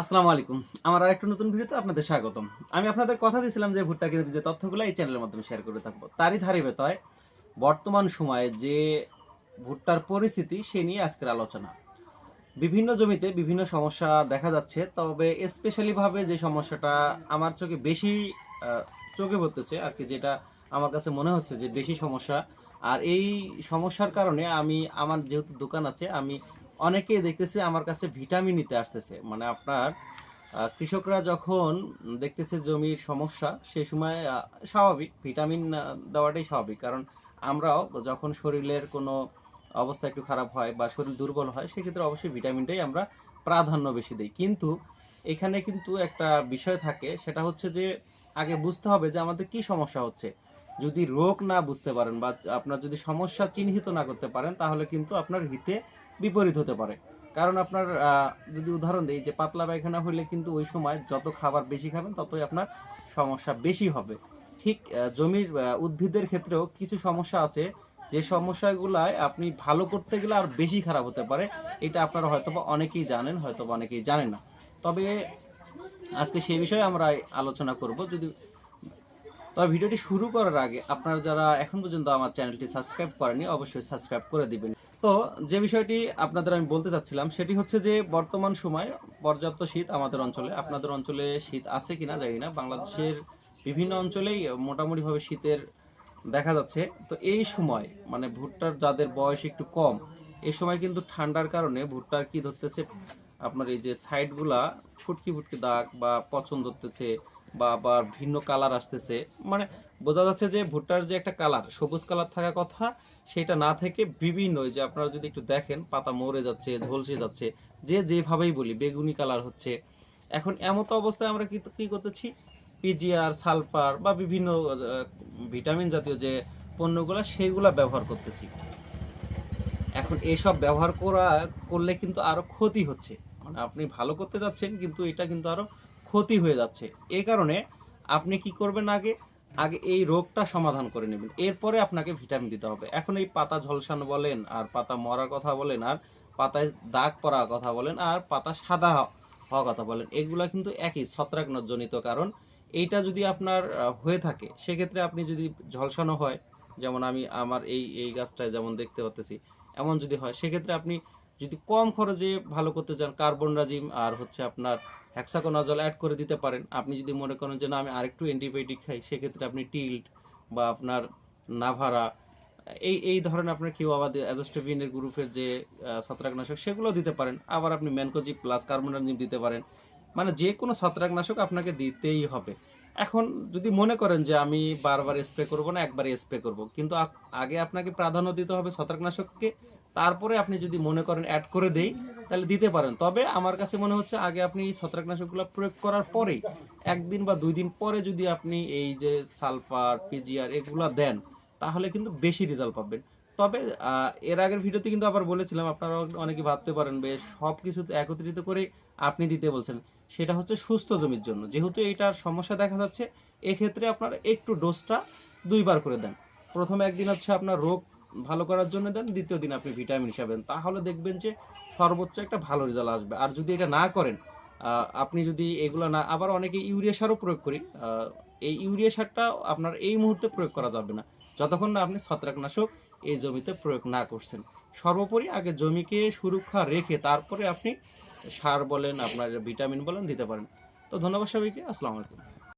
আসসালামু আলাইকুম। আমার আরেকটা নতুন ভিডিওতে আপনাদের স্বাগতম। আমি আপনাদের কথা দিয়েছিলাম যে ভুট্টা কেন্দ্রের যে তথ্যগুলো এই চ্যানেলের মাধ্যমে শেয়ার করে থাকব, তারই ধারে বেতয় বর্তমান সময়ে যে ভুট্টার পরিস্থিতি সে নিয়ে আজকের আলোচনা। বিভিন্ন জমিতে বিভিন্ন সমস্যা দেখা যাচ্ছে, তবে স্পেশালিভাবে যে সমস্যাটা আমার চোখে বেশি চোখে পড়তেছে আর কি, যেটা আমার কাছে মনে হচ্ছে যে বেশি সমস্যা। আর এই সমস্যার কারণে আমি, আমার যেহেতু দোকান আছে, আমি অনেকেই দেখতেছি আমার কাছে ভিটামিন নিতে আসতেছে। মানে আপনার কৃষকরা যখন দেখতেছে জমির সমস্যা সেই সময় স্বাভাবিক। ভিটামিন দেওয়াটাই স্বাভাবিক। কারণ আমরাও যখন শরীরের কোনো অবস্থা একটু খারাপ হয় বা শরীর দুর্বল হয়, সেক্ষেত্রে অবশ্যই ভিটামিনটাই আমরা প্রাধান্য বেশি দিই। কিন্তু এখানে কিন্তু একটা বিষয় থাকে, সেটা হচ্ছে যে, আগে বুঝতে হবে যে আমাদের কি সমস্যা হচ্ছে। যদি রোগ না বুঝতে পারেন বা আপনার যদি সমস্যা চিহ্নিত না করতে পারেন, তাহলে কিন্তু আপনার হিতে বিপরীত হতে পারে। কারণ আপনার যদি উদাহরণ দিই যে পাতলা পায়খানা হলে কিন্তু ওই সময় যত খাবার বেশি খাবেন, ততই আপনার সমস্যা বেশি হবে। ঠিক জমির উদ্ভিদের ক্ষেত্রেও কিছু সমস্যা আছে। যে সমস্যাগুলায় আপনি ভালো করতে গেলে আর বেশি খারাপ হতে পারে। এটা আপনারা হয়তোবা অনেকেই জানেন, হয়তোবা অনেকেই জানেন না। তবে আজকে সেই বিষয়ে আমরা আলোচনা করব। যদি তবে ভিডিওটি শুরু করার আগে আপনারা যারা এখন পর্যন্ত আমার চ্যানেলটি সাবস্ক্রাইব করেনি অবশ্যই সাবস্ক্রাইব করে দিবেন। তো যে বিষয়টি আপনাদের আমি বলতে চাচ্ছিলাম, সেটি হচ্ছে যে বর্তমান সময় পর্যাপ্ত শীত আমাদের অঞ্চলে। আপনাদের অঞ্চলে শীত আছে কিনা জানি না। বাংলাদেশের বিভিন্ন অঞ্চলেই মোটামুটিভাবে শীতের দেখা যাচ্ছে। তো এই সময় মানে ভুট্টার যাদের বয়স একটু কম, এই সময় কিন্তু ঠান্ডার কারণে ভুট্টার কি ধরতেছে? আপনার এই যে সাইডগুলা ফুটকি ফুটকি দাগ বা পছন্দ ধরতেছে বা আবার ভিন্ন কালার আসতেছে। মানে বোঝা যাচ্ছে যে ভুট্টার যে একটা কালার সবুজ কালার থাকা কথা, সেটা না থেকে বিভিন্ন যে আপনারা যদি একটু দেখেন, পাতা মরে যাচ্ছে, ঝলসে যাচ্ছে, যে যেভাবেই বলি, বেগুনি কালার হচ্ছে। এখন এমতো অবস্থায় আমরা কি কি করতেছি? পিজিআর সালফার বা বিভিন্ন ভিটামিন জাতীয় যে পণ্যগুলো, সেইগুলা ব্যবহার করতেছি। এখন এসব ব্যবহার করা, করলে কিন্তু আরও ক্ষতি হচ্ছে। মানে আপনি ভালো করতে যাচ্ছেন, কিন্তু এটা কিন্তু আরও ক্ষতি হয়ে যাচ্ছে। এই কারণে আপনি কি করবেন আগে? আগে এই রোগটা সমাধান করে নেবেন। এরপরে আপনাকে ভিটামিন দিতে হবে। এখন এই পাতা ঝলসানো বলেন, আর পাতা মরার কথা বলেন, আর পাতায় দাগ পড়ার কথা বলেন, আর পাতা সাদা হ- হওয়ার কথা বলেন, এগুলা কিন্তু একই ছত্রাকজনিত কারণ। এইটা যদি আপনার হয়ে থাকে, সেক্ষেত্রে আপনি যদি ঝলসানো হয়, যেমন আমি আমার এই এই গাছটায় যেমন দেখতে পাচ্ছি এমন যদি হয়, সেক্ষেত্রে আপনি যদি কম খরচে ভালো করতে চান, কার্বন রাজিম আর হচ্ছে আপনার হ্যাক্সাকোনাজল অ্যাড করে দিতে পারেন। আপনি যদি মনে করেন যে, না, আমি আরেকটু অ্যান্টিবায়োটিক খাই, সেক্ষেত্রে আপনি টিল্ট বা আপনার নাভারা এই এই ধরনের আপনার কেউ আবার অ্যাজোস্টোবিনের গ্রুপের যে ছত্রাকনাশক সেগুলো দিতে পারেন। আবার আপনি ম্যানকোজি প্লাস কার্বনরাজিম দিতে পারেন। মানে যে কোনো ছত্রাকনাশক আপনাকে দিতেই হবে। এখন যদি মনে করেন যে, আমি বারবার স্প্রে করব না একবারে স্প্রে করব। কিন্তু আগে আপনাকে প্রাধান্য দিতে হবে ছত্রাকনাশককে। তারপরে আপনি যদি মনে করেন অ্যাড করে দেই, তাহলে দিতে পারেন। তবে আমার কাছে মনে হচ্ছে আগে আপনি ছত্রাকনাশকগুলো প্রয়োগ করার পরে একদিন বা দুই দিন পরে যদি আপনি এই যে সালফার পিজিআর এগুলো দেন, তাহলে কিন্তু বেশি রেজাল্ট পাবেন। তবে এর আগের ভিডিওতে কিন্তু আবার বলেছিলাম, আপনারা অনেকে ভাবতে পারেন বেশ সব কিছু একত্রিত করে আপনি দিতে বলছেন। সেটা হচ্ছে সুস্থ জমির জন্য। যেহেতু এইটার সমস্যা দেখা যাচ্ছে, এক্ষেত্রে আপনার একটু ডোজটা দুইবার করে দেন। প্রথমে একদিন হচ্ছে আপনার রোগ ভালো করার জন্য দেন, দ্বিতীয় দিন আপনি ভিটামিন হিসাবে দেন তাহলে দেখবেন যে সর্বোচ্চ একটা ভালো রেজাল্ট আসবে। আর যদি এটা না করেন আপনি যদি এগুলো না, আবার অনেকে ইউরিয়া সারও প্রয়োগ করি এই ইউরিয়া সারটা আপনার এই মুহূর্তে প্রয়োগ করা যাবে না। যতক্ষণ না আপনি ছত্রাকনাশক এই জমিতে প্রয়োগ না করছেন। সর্বোপরি আগে জমিকে সুরক্ষা রেখে তারপরে আপনি সার বলেন, আপনার ভিটামিন বলেন, দিতে পারেন। তো ধন্যবাদ সবাইকে, আসসালামু আলাইকুম।